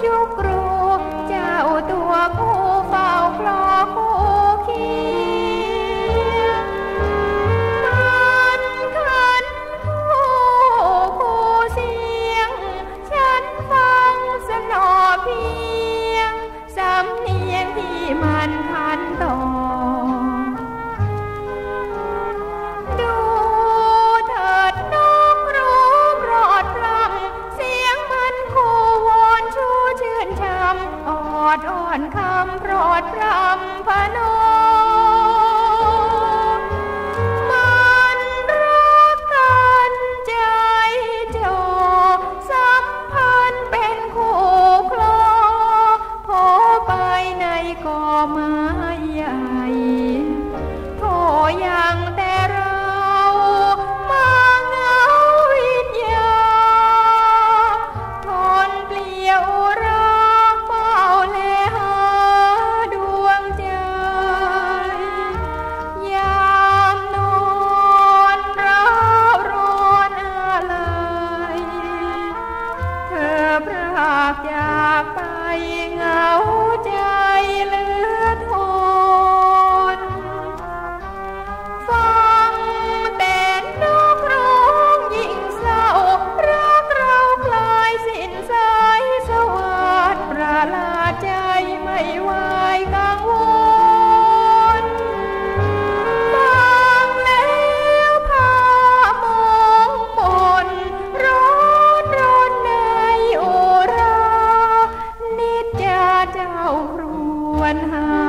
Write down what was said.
क्यों ไม้ใหญ่โทยังแต่เรามาเงาวิทยาทนเปลี่ยวราเฝ้าเลหาดวงใจ ยามนอนเรารอนอะไร เธอพากจากไปเงา ครวนหา